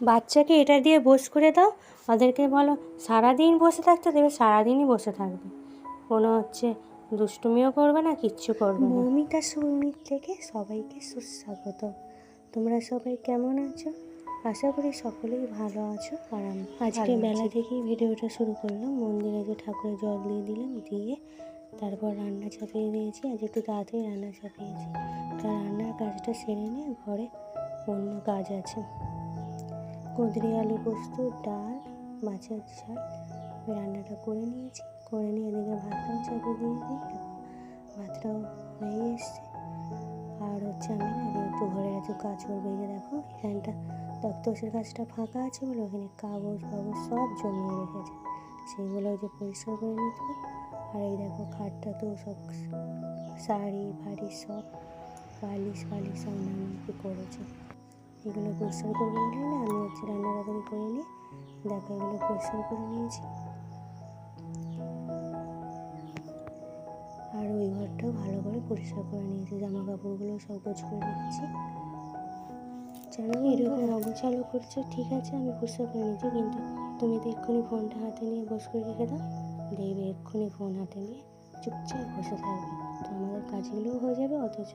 বাচ্চাকে এটা দিয়ে বস করে দাও। ওদেরকে বলো সারাদিন বসে থাকতে দেবে সারাদিনই বসে থাকবে। কোনো হচ্ছে দুষ্টুমিও করবে না কিচ্ছু করবে না। মৌমিতা সুমির থেকে সবাইকে সুস্বাগত। তোমরা সবাই কেমন আছো? আশা করি সকলেই ভালো আছো আর আমি আজকে বেলা থেকেই ভিডিওটা শুরু করলাম। মন্দিরে যে ঠাকুরের জল দিয়ে দিলাম দিয়ে তারপর রান্না চাপিয়ে দিয়েছি। আজ একটু তাড়াতাড়ি রান্না চাপিয়েছি। কারণ রান্নার কাজটা সেরে নিয়ে ঘরে অন্য কাজ আছে। কুঁদরি আলু পোস্ত, ডাল, মাছের ঝাল রান্নাটা করে নিয়েছি। করে নিয়ে এদিকে ভাতটাও চাপিয়ে দিয়েছি ভাতটাও হয়ে এসছে। আর হচ্ছে আমি একটু ঘরের একটু কাজ করব। এই যে দেখো এখানটা দপ্তসের কাজটা ফাঁকা আছে বলে ওখানে কাগজ ফাগজ সব জমিয়ে রেখেছে। সেইগুলো যে পরিষ্কার করে নিতে আর এই দেখো, খাটটা তো সব শাড়ি, ফাড়ি সব বালিশ, ফালিশ সব নামিয়ে করেছে। এগুলো পরিষ্কার করব বলে না, আমি হচ্ছে রান্না তাড়াতাড়ি করে নিয়ে দেখো এগুলো পরিষ্কার করে নিয়েছি। আর ওই ঘরটাও ভালো করে পরিষ্কার করে নিয়েছি জামা কাপড়গুলো সব গোছ করে রেখেছি জানো এরকম অগোছালো করছ, ঠিক আছে, আমি পরিষ্কার করে নিয়েছি, কিন্তু তুমি তো এক্ষুনি ফোনটা হাতে নিয়ে বস করে রেখে দাও। দেখবে এক্ষুনি ফোন হাতে নিয়ে চুপচাপ বসে থাকবে। তো আমাদের কাজগুলোও হয়ে যাবে। অথচ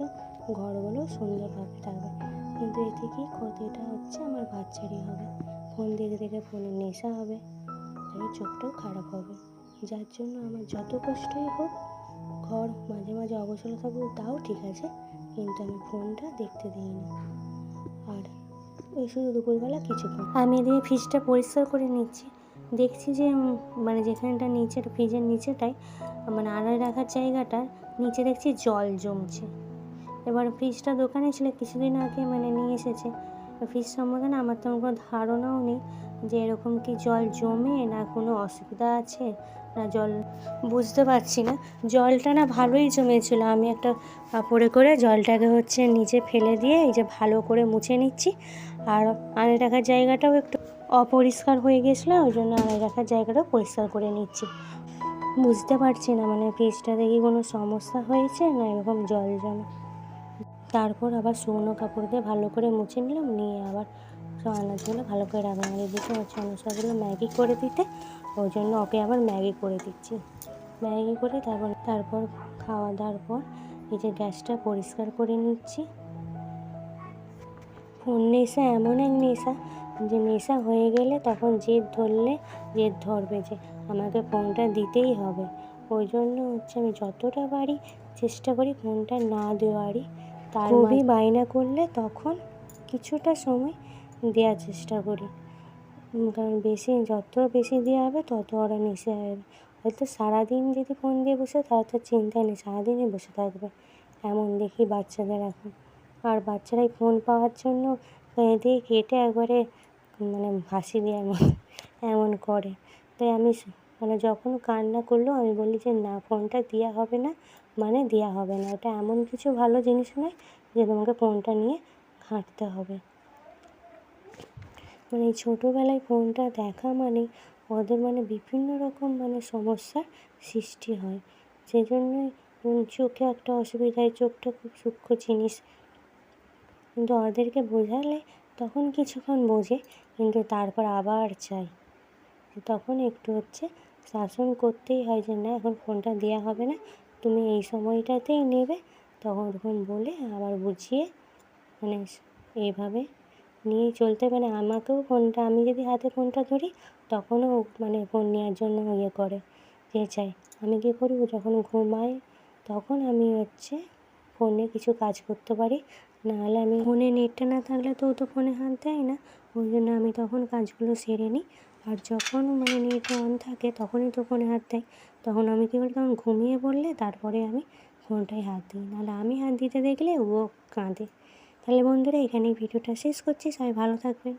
ঘরগুলো সুন্দরভাবে থাকবে কিন্তু এতে কি ক্ষতিটা হচ্ছে আমার বাচ্চারই হবে? ফোন দেখে দেখে ফোনের নেশা হবে, তাই চোখটাও খারাপ হবে। যার জন্য আমার যত কষ্টই হোক, ঘর মাঝে মাঝে অগোছালো থাকুক, তাও ঠিক আছে, কিন্তু আমি ফোনটা দেখতে দিই না আর ওই শুধু দুপুরবেলা কিছুক্ষণ আমি এদিকে ফ্রিজটা পরিষ্কার করে নিচ্ছি। দেখছি যে মানে যেখানটা নিচের, ফ্রিজের নিচেটায় মানে আড়াই রাখার জায়গাটার নিচে দেখছি জল জমছে। এবার ফ্রিজটা দোকানে ছিল, কিছুদিন আগে মানে নিয়ে এসেছে। ফ্রিজ সম্বন্ধে না আমার তেমন কোনো ধারণাও নেই যে এরকম কি জল জমে না কোনো অসুবিধা আছে না জল, বুঝতে পারছি না। জলটা না ভালোই জমেছিল। আমি একটা কাপড়ে করে জলটাকে হচ্ছে নিচে ফেলে দিয়ে এই যে ভালো করে মুছে নিচ্ছি। আর আড়াই রাখার জায়গাটাও একটু অপরিষ্কার হয়ে গেছিল, ওই জন্য আড়াই রাখার জায়গাটাও পরিষ্কার করে নিচ্ছি। বুঝতে পারছি না মানে ফ্রিজটাতে কি কোনো সমস্যা হয়েছে না এরকম জল জমে। তারপর আবার শুকনো কাপড় দিয়ে ভালো করে মুছে নিলাম, নিয়ে আবার সব আনাজগুলো ভালো করে রাখলাম আর এদিকে হচ্ছে অনুসারগুলো ম্যাগি করে দিতে। ওই জন্য ওকে আবার ম্যাগি করে দিচ্ছি। ম্যাগি করে তারপর তারপর খাওয়া দাওয়ার পর এই যে গ্যাসটা পরিষ্কার করে নিচ্ছি। ফোন নেশা, এমন এক নেশা যে নেশা হয়ে গেলে তখন জেদ ধরলে, জেদ ধরবে যে আমাকে ফোনটা দিতেই হবে। ওই জন্য হচ্ছে আমি যতটা পারি চেষ্টা করি ফোনটা না দেওয়ারই। খুবই বায়না করলে তখন কিছুটা সময় দেওয়ার চেষ্টা করি। কারণ বেশি যত বেশি দেওয়া হবে তত ওরা নেশা হবে হয়তো সারাদিন যদি ফোন দিয়ে বসে তাহলে তো চিন্তা নেই সারাদিনই বসে থাকবে। এমন দেখি বাচ্চাদের এখন। আর বাচ্চারাই ফোন পাওয়ার জন্য কেঁদে কেটে একবারে মানে ভাসি দেওয়ার মতো এমন করে। তাই আমি মানে যখন কান্না করল, আমি বলি যে, না, ফোনটা দেওয়া হবে না। মানে দেওয়া হবে না। ওটা এমন কিছু ভালো জিনিস নয় যে, তোমাকে ফোনটা নিয়ে ঘাঁটতে হবে। মানে ছোটোবেলায় ফোনটা দেখা মানে ওদের মানে বিভিন্ন রকম মানে সমস্যার সৃষ্টি হয়। সেই জন্যই চোখে একটা অসুবিধা হয় চোখটা খুব সূক্ষ্ম জিনিস। কিন্তু ওদেরকে বোঝালে তখন কিছুক্ষণ বোঝে, কিন্তু তারপর আবার চাই তখন একটু হচ্ছে শাসন করতেই হয় যে, না, এখন ফোনটা দেওয়া হবে না। তুমি এই সময়টাতেই নেবে। তখন ওরকম বলে, আবার বুঝিয়ে মানে এইভাবে নিয়ে চলতে মানে আমাকেও ফোনটা, আমি যদি হাতে ফোনটা ধরি, তখনও মানে ফোন নেওয়ার জন্য ইয়ে করে, যে চাই। আমি কী করি যখন ঘুমাই, তখন আমি হচ্ছে ফোনে কিছু কাজ করতে পারি। নাহলে আমি ফোনে নেটটা না থাকলে তো তো ফোনে হাত দেয় না। ওই জন্য আমি তখন কাজগুলো সেরে নিই। আর যখন মানে নেট অন থাকে, তখনই তো ফোনে হাত দেয়। তখন আমি কী বলি, তখন ঘুমিয়ে পড়লে তারপরে আমি ফোনটায় হাত দিই। নাহলে আমি হাত দিতে দেখলে ও কাঁদে। তাহলে বন্ধুরা, এখানেই ভিডিওটা শেষ করছি। সবাই ভালো থাকবেন।